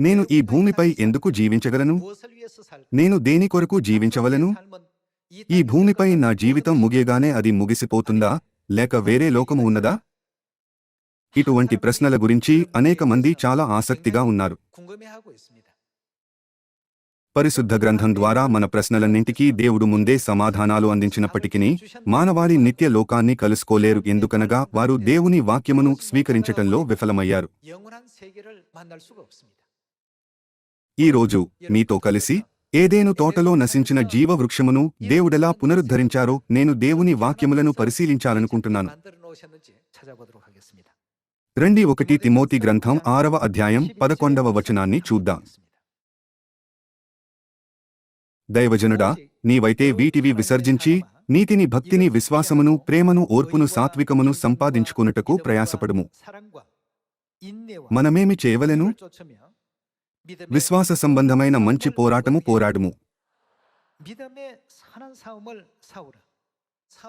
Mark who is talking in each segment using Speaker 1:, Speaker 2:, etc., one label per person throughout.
Speaker 1: నేను ఈ భూమిపై ఎందుకు జీవించగలను? నేను దేని కొరకు జీవించవలను? ఈ భూమిపై నా జీవితం ముగియగానే అది ముగిసిపోతుందా? లేక వేరే లోకము ఉన్నదా? ఇటువంటి ప్రశ్నల గురించి అనేక మంది చాలా ఆసక్తిగా ఉన్నారు. పరిశుద్ధ గ్రంథం ద్వారా మన ప్రశ్నలన్నింటికీ దేవుడు ముందే సమాధానాలు అందించినప్పటికీ మానవాళి నిత్య లోకాన్ని కలుసుకోలేరు ఎందుకనగా వారు దేవుని వాక్యమును స్వీకరించటంలో విఫలమయ్యారు. ఈ రోజు మీతో కలిసి ఏదేను తోటలో నశించిన జీవ వృక్షమును దేవుడెలా పునరుద్ధరించారో నేను దేవుని వాక్యములను పరిశీలించాలనుకుంటున్నాను. రండి ఒకటి తిమోతి గ్రంథం ఆరవ అధ్యాయం పదకొండవ వచనాన్ని చూద్దాం. దైవజనుడా నీవైతే వీటివి విసర్జించి నీతిని భక్తిని విశ్వాసమును ప్రేమను ఓర్పును సాత్వికమును సంపాదించుకున్నటకు ప్రయాసపడుము. మనమేమి చేయవలెను? విశ్వాస సంబంధమైన మంచి పోరాటము పోరాడుము.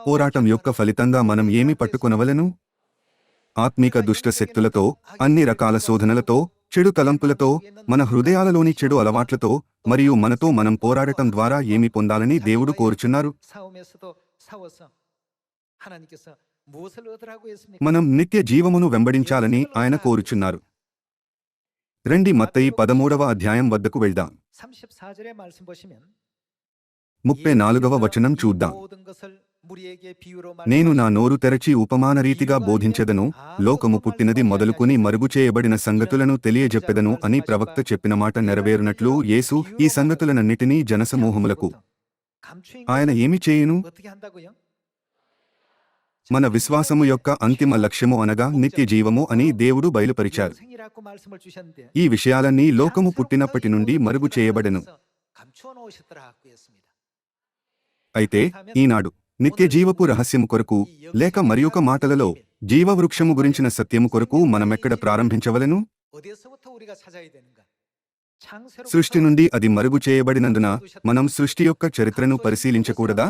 Speaker 1: పోరాటం యొక్క ఫలితంగా మనం ఏమి పట్టుకొనవలెను? ఆత్మిక దుష్ట శక్తులతో అన్ని రకాల శోధనలతో చెడు తలంపులతో మన హృదయాలలోని చెడు అలవాట్లతో మరియు మనతో మనం పోరాడటం ద్వారా ఏమి పొందాలని దేవుడు కోరుచున్నారు? మనం నిత్య జీవమును వెంబడించాలని ఆయన కోరుచున్నారు. రండి మత్తయి పదమూడవ అధ్యాయం వద్దకు వెళ్దాం. ముప్పై నాలుగవ వచనం చూద్దాం. నేను నా నోరు తెరచి ఉపమాన రీతిగా బోధించెదను లోకము పుట్టినది మొదలుకొని మరుగు చేయబడిన సంగతులను తెలియజెప్పెదను అని ప్రవక్త చెప్పిన మాట నెరవేరునట్లు యేసు ఈ సంగతులనన్నిటినీ జనసమూహములకు. ఆయన ఏమి చేయును? మన విశ్వాసము యొక్క అంతిమ లక్ష్యము అనగా నిత్య జీవము అని దేవుడు బయలుపరిచారు ఈ విషయాలన్నీ లోకము పుట్టినప్పటి నుండి మరుగు చేయబడెను. అయితే ఈనాడు నిత్య జీవపు రహస్యము కొరకు లేక మరియొక మాటలలో జీవవృక్షము గురించిన సత్యము కొరకు మనమెక్కడ ప్రారంభించవలెను? సృష్టి నుండి అది మరుగు చేయబడినందున మనం సృష్టి యొక్క చరిత్రను పరిశీలించకూడదా?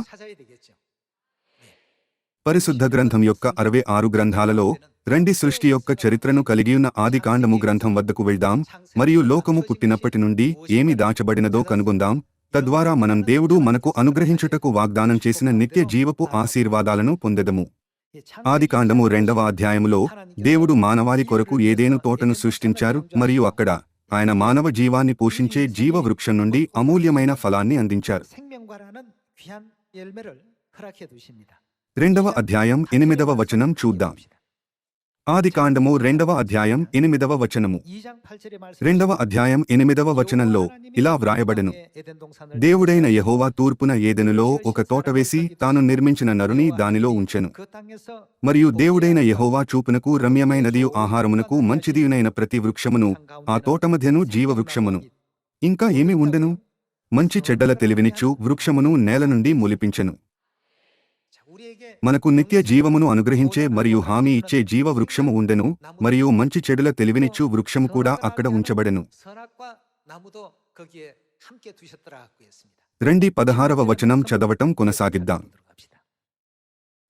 Speaker 1: పరిశుద్ధ గ్రంథం యొక్క అరవై ఆరు గ్రంథాలలో రెండి సృష్టి యొక్క చరిత్రను కలిగియున్న ఆదికాండము గ్రంథం వద్దకు వెళ్దాం మరియు లోకము పుట్టినప్పటి నుండి ఏమి దాచబడినదో కనుగొందాం. తద్వారా మనం దేవుడు మనకు అనుగ్రహించుటకు వాగ్దానం చేసిన నిత్య జీవపు ఆశీర్వాదాలను పొందెదము. ఆదికాండము రెండవ అధ్యాయములో దేవుడు మానవాళి కొరకు ఏదేను తోటను సృష్టించారు మరియు అక్కడ ఆయన మానవ జీవాన్ని పోషించే జీవ వృక్షం నుండి అమూల్యమైన ఫలాన్ని అందించారు. రెండవ అధ్యాయం ఎనిమిదవ వచనం చూద్దాం. ఆదికాండము రెండవ అధ్యాయం ఎనిమిదవ వచనము. రెండవ అధ్యాయం ఎనిమిదవ వచనంలో ఇలా వ్రాయబడెను. దేవుడైన యహోవా తూర్పున ఏదెనులో ఒక తోట వేసి తాను నిర్మించిన నరుని దానిలో ఉంచెను. మరియు దేవుడైన యహోవా చూపునకు రమ్యమైనదియు ఆహారమునకు మంచిదియునైన ప్రతి వృక్షమును ఆ తోట మధ్యను జీవ వృక్షమును ఇంకా ఏమి ఉండెను? మంచి చెడ్డల తెలివినిచ్చు వృక్షమును నేల నుండి మొలిపించెను. మనకు నిత్య జీవమును అనుగ్రహించే మరియు హామీ ఇచ్చే జీవ వృక్షము ఉండెను మరియు మంచి చెడుల తెలివినిచ్చు వృక్షము కూడా అక్కడ ఉంచబడెను. రెండి పదహారవ వచనం చదవటం కొనసాగిద్దాం.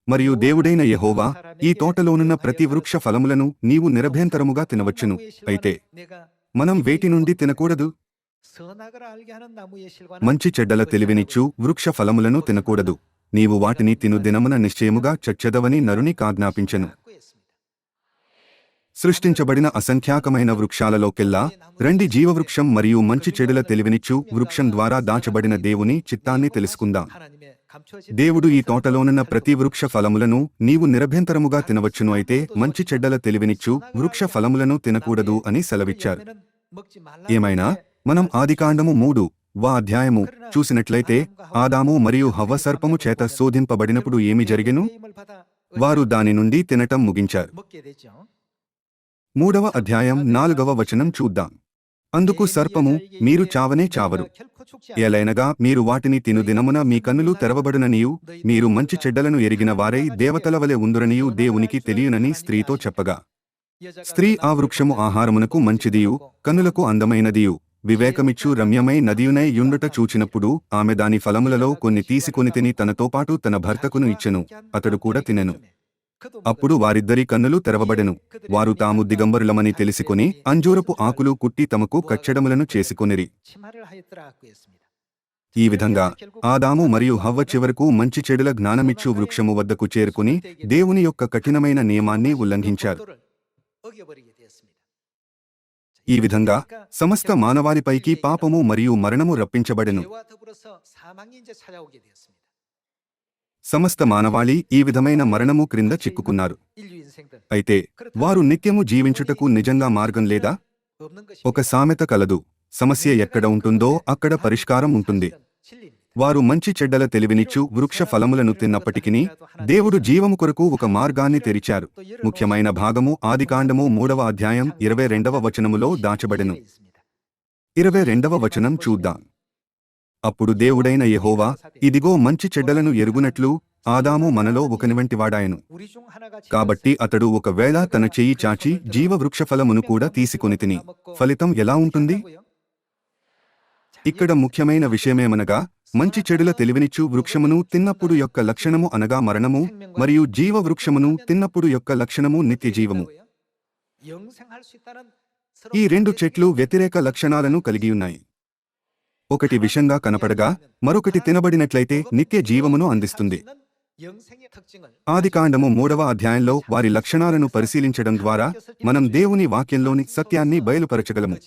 Speaker 1: మరియు దేవుడైన యెహోవా ఈ తోటలోనున్న ప్రతి వృక్ష ఫలములను నీవు నిరభ్యంతరముగా తినవచ్చును. అయితే మనం వేటి నుండి తినకూడదు? మంచి చెడ్డల తెలివినిచ్చు వృక్ష ఫలములను తినకూడదు. నీవు వాటిని తిను దినమున నిశ్చయముగా చచ్చెదవని నరుని కాజ్ఞాపించెను సృష్టించబడిన అసంఖ్యాకమైన వృక్షాలలోకెల్లా రెండి జీవవృక్షం మరియు మంచి చెడుల తెలివినిచ్చు వృక్షం ద్వారా దాచబడిన దేవుని చిత్తాన్ని తెలుసుకుందాం. దేవుడు ఈ తోటలోనున్న ప్రతి వృక్ష ఫలములను నీవు నిరభ్యంతరముగా తినవచ్చును అయితే మంచి చెడ్డల తెలివినిచ్చు వృక్ష ఫలములను తినకూడదు అని సెలవిచ్చారు. ఏమైనా? మనం ఆదికాండము మూడు వా అధ్యాయము చూసినట్లయితే ఆదాము మరియు హవ్వ సర్పము చేత శోధింపబడినప్పుడు ఏమి జరిగెను? వారు దాని నుండి తినటం ముగించారు. మూడవ అధ్యాయం నాలుగవ వచనం చూద్దాం. అందుకు సర్పము మీరు చావనే చావరు. ఎలైనగా మీరు వాటిని తిను దినమున మీ కన్నులు తెరవబడుననియు మీరు మంచి చెడ్డలను ఎరిగిన వారై దేవతల వలె ఉందురనియు దేవునికి తెలియనని స్త్రీతో చెప్పగా. స్త్రీ ఆ వృక్షము ఆహారమునకు మంచిదియు కన్నులకు అందమైనదియు. వివేకమిచ్చు రమ్యమై నదియునై యుండుట చూచినప్పుడు ఆమె దాని ఫలములలో కొన్ని తీసుకొని తిని తనతో పాటు తన భర్తకును ఇచ్చెను అతడు కూడా తినెను. అప్పుడు వారిద్దరి కన్నులు తెరవబడెను. వారు తాము దిగంబరులమని తెలుసుకుని అంజూరపు ఆకులు కుట్టి తమకు కచ్చడములను చేసుకొనిరి. ఈ విధంగా ఆదాము మరియు హవ్వ చివరకు మంచి చెడుల జ్ఞానమిచ్చు వృక్షము వద్దకు చేరుకుని దేవుని యొక్క కఠినమైన నియమాన్ని ఉల్లంఘించారు. ఈ విధంగా సమస్త మానవాళిపైకి పాపము మరియు మరణము రప్పించబడెను. సమస్త మానవాళి ఈ విధమైన మరణము క్రింద చిక్కుకున్నారు. అయితే వారు నిత్యము జీవించుటకు నిజంగా మార్గం లేదా? ఒక సామెత కలదు. సమస్య ఎక్కడ ఉంటుందో అక్కడ పరిష్కారం ఉంటుంది. వారు మంచి చెడ్డల తెలివినిచ్చు వృక్ష ఫలములను తిన్నప్పటికీ దేవుడు జీవము కొరకు ఒక మార్గాన్ని తెరిచారు. ముఖ్యమైన భాగము ఆదికాండము మూడవ అధ్యాయం ఇరవై రెండవ వచనములో దాచబడెను. ఇరవై రెండవ వచనం చూద్దాం. అప్పుడు దేవుడైన యెహోవా ఇదిగో మంచి చెడ్డలను ఎరుగునట్లు ఆదాము మనలో ఒకనివంటి వాడాయను. కాబట్టి అతడు ఒకవేళ తన చెయ్యి చాచి జీవ వృక్ష ఫలమును కూడా తీసుకొని తిని ఫలితం ఎలా ఉంటుంది? ఇక్కడ ముఖ్యమైన విషయమేమనగా మంచి చెడుల తెలివినిచ్చు వృక్షమును తిన్నప్పుడు యొక్క లక్షణము అనగా మరణము మరియు జీవ వృక్షమును తిన్నప్పుడు యొక్క లక్షణము నిత్య జీవము. ఈ రెండు చెట్లు వ్యతిరేక లక్షణాలను కలిగియున్నాయి ఒకటి విషంగా కనపడగా మరొకటి తినబడినట్లయితే నిత్య జీవమును అందిస్తుంది. ఆదికాండము మూడవ అధ్యాయంలో వారి లక్షణాలను పరిశీలించడం ద్వారా మనం దేవుని వాక్యంలోని సత్యాన్ని బయలుపరచగలము.